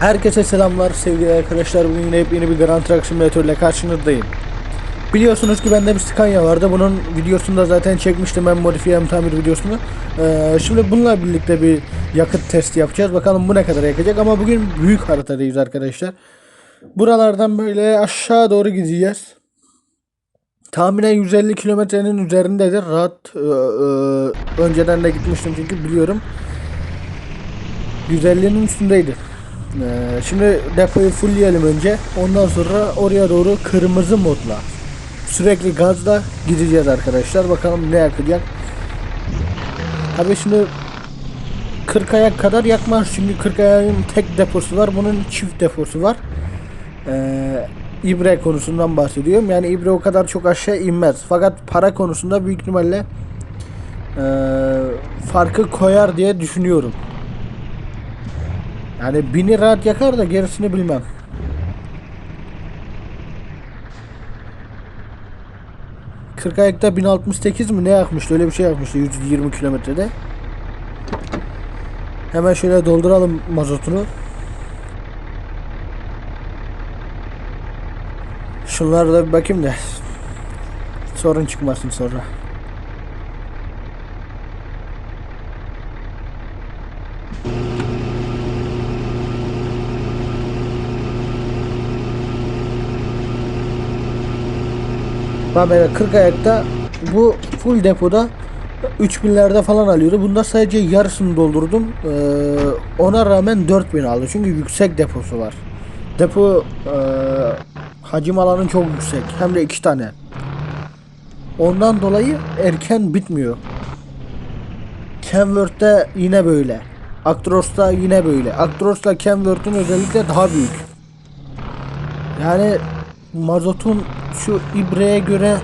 Herkese selamlar sevgili arkadaşlar. Bugün yine yeni bir Grand Truck Simulator ile karşınızdayım. Biliyorsunuz ki bende bir Scania vardı. Bunun videosunu da zaten çekmiştim ben modifiye tamir videosunu. Ee, şimdi bununla birlikte bir yakıt testi yapacağız. Bakalım bu ne kadar yakacak ama bugün büyük haritadayız arkadaşlar. Buralardan böyle aşağı doğru gideceğiz. Tahminen 150 kilometrenin üzerindedir. Rahat e, e, önceden de gitmiştim çünkü biliyorum. 150'nin üstündeydi. Ee, şimdi depoyu fullleyelim önce. Ondan sonra oraya doğru kırmızı modla sürekli gazla gideceğiz arkadaşlar. Bakalım ne yakacak. Tabii şimdi 40 ayak kadar yakmaz. Şimdi 40 ayağın tek deposu var. Bunun çift deposu var. Ee, ibre konusundan bahsediyorum. Yani ibre o kadar çok aşağı inmez. Fakat para konusunda büyük ihtimalle ee, farkı koyar diye düşünüyorum. Yani bini rahat yakar da gerisini bilmem. Kırk ayakta 1068 mi ne yakmıştı öyle bir şey yakmıştı 120 kilometrede. Hemen şöyle dolduralım mazotunu. Şunlara da bir bakayım da sorun çıkmasın sonra. Ben böyle 40 ayakta bu full depoda 3000'lerde falan alıyordu. Bunda sadece yarısını doldurdum. Ee, ona rağmen 4000 aldı. Çünkü yüksek deposu var. Depo e, hacim alanı çok yüksek. Hem de iki tane. Ondan dolayı erken bitmiyor. Kenworth'te yine böyle. Actros'ta yine böyle. Actros'la Kenworth'un özellikle daha büyük. Yani mazotun şu ibreye göre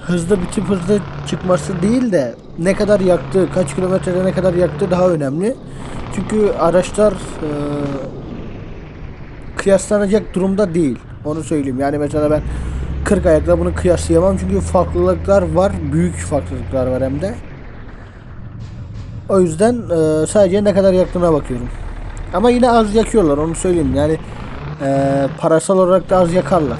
hızlı bitip hızlı çıkması değil de ne kadar yaktığı, kaç kilometrede ne kadar yaktığı daha önemli. Çünkü araçlar e, kıyaslanacak durumda değil. Onu söyleyeyim. Yani mesela ben 40 ayakla bunu kıyaslayamam çünkü farklılıklar var. Büyük farklılıklar var hem de. O yüzden e, sadece ne kadar yaktığına bakıyorum. Ama yine az yakıyorlar onu söyleyeyim. Yani e, parasal olarak da az yakarlar.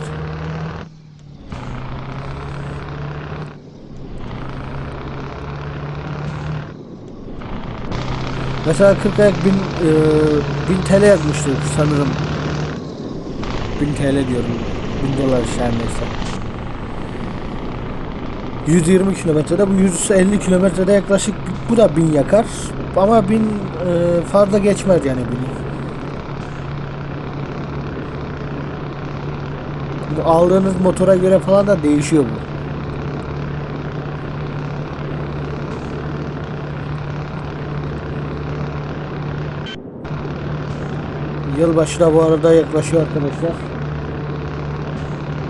Mesela 40 ayak 1000 e, 1000 TL yakmıştı sanırım. 1000 TL diyorum. 1000 dolar işte neyse. 120 kilometrede bu 150 kilometrede yaklaşık bu da 1000 yakar. Ama 1000 e, fazla geçmez yani 1000'i. Bu aldığınız motora göre falan da değişiyor bu. Yılbaşı da bu arada yaklaşıyor arkadaşlar.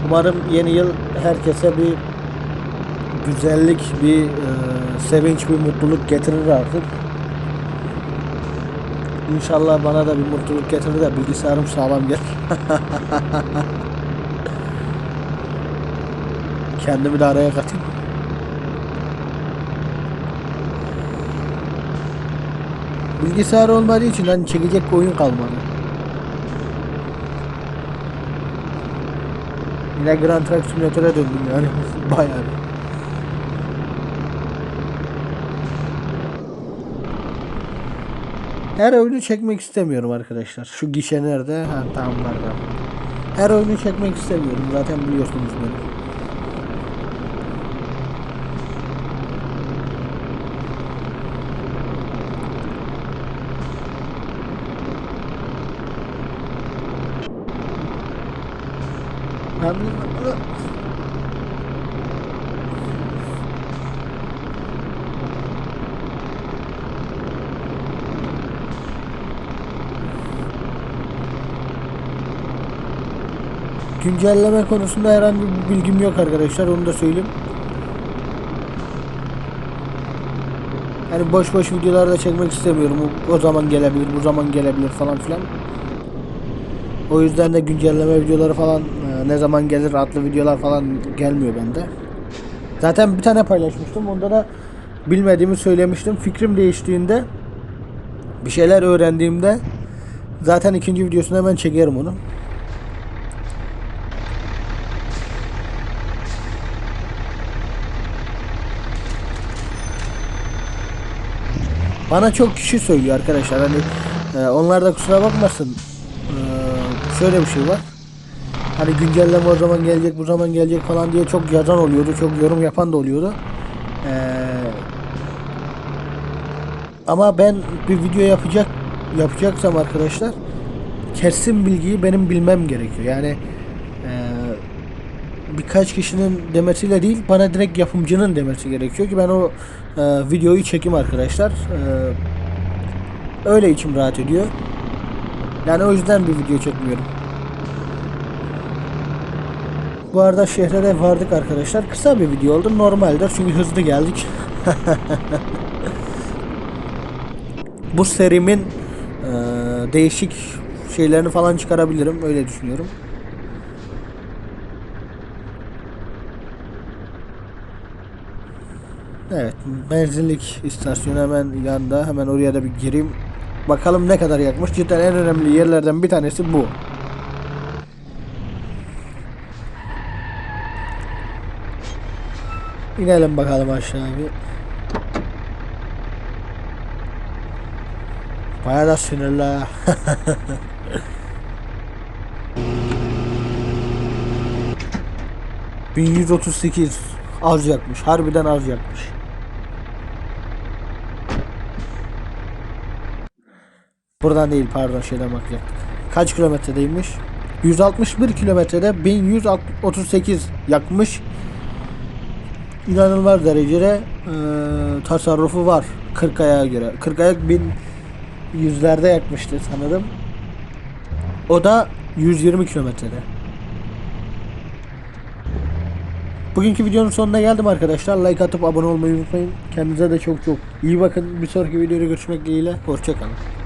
Umarım yeni yıl herkese bir güzellik, bir e, sevinç, bir mutluluk getirir artık. İnşallah bana da bir mutluluk getirir de bilgisayarım sağlam gelir. Kendimi de araya katayım. Bilgisayar olmadığı için hani çekecek oyun kalmadı. Yine Grand Truck Simulator'a döndüm yani bayağı. bir. Her oyunu çekmek istemiyorum arkadaşlar. Şu gişe nerede? Ha tamam nerede? Her oyunu çekmek istemiyorum. Zaten biliyorsunuz beni. Güncelleme konusunda herhangi bir bilgim yok arkadaşlar onu da söyleyeyim. Yani boş boş videolarda çekmek istemiyorum. O zaman gelebilir, bu zaman gelebilir falan filan. O yüzden de güncelleme videoları falan ne zaman gelir adlı videolar falan gelmiyor bende. Zaten bir tane paylaşmıştım. Onda da bilmediğimi söylemiştim. Fikrim değiştiğinde bir şeyler öğrendiğimde Zaten ikinci videosunu hemen çekerim onu. Bana çok kişi söylüyor arkadaşlar hani e, onlar da kusura bakmasın E, şöyle bir şey var hani güncelleme o zaman gelecek bu zaman gelecek falan diye çok yazan oluyordu çok yorum yapan da oluyordu E, ama ben bir video yapacak yapacaksam arkadaşlar kesin bilgiyi benim bilmem gerekiyor yani e, birkaç kişinin demesiyle değil bana direkt yapımcının demesi gerekiyor ki ben o e, videoyu çekeyim arkadaşlar. E, öyle içim rahat ediyor. Yani o yüzden bir video çekmiyorum. Bu arada şehre de vardık arkadaşlar. Kısa bir video oldu. Normaldir çünkü hızlı geldik. Bu serimin e, değişik şeylerini falan çıkarabilirim. Öyle düşünüyorum. Evet, benzinlik istasyonu hemen yanında. Hemen oraya da bir gireyim. Bakalım ne kadar yakmış. Cidden en önemli yerlerden bir tanesi bu. İnelim bakalım aşağı bir. Bayağı da sinirli. ha. ...1138 az yakmış. Harbiden az yakmış. Buradan değil pardon şeyden bakacaktık. Kaç kilometredeymiş? 161 kilometrede 1138 yakmış. İnanılmaz derecede eee, tasarrufu var 40 aya göre. 40 ayak 1000 yüzlerde yakmıştı sanırım. O da 120 kilometrede. Bugünkü videonun sonuna geldim arkadaşlar. Like atıp abone olmayı unutmayın. Kendinize de çok çok iyi bakın. Bir sonraki videoda görüşmek dileğiyle. Hoşçakalın.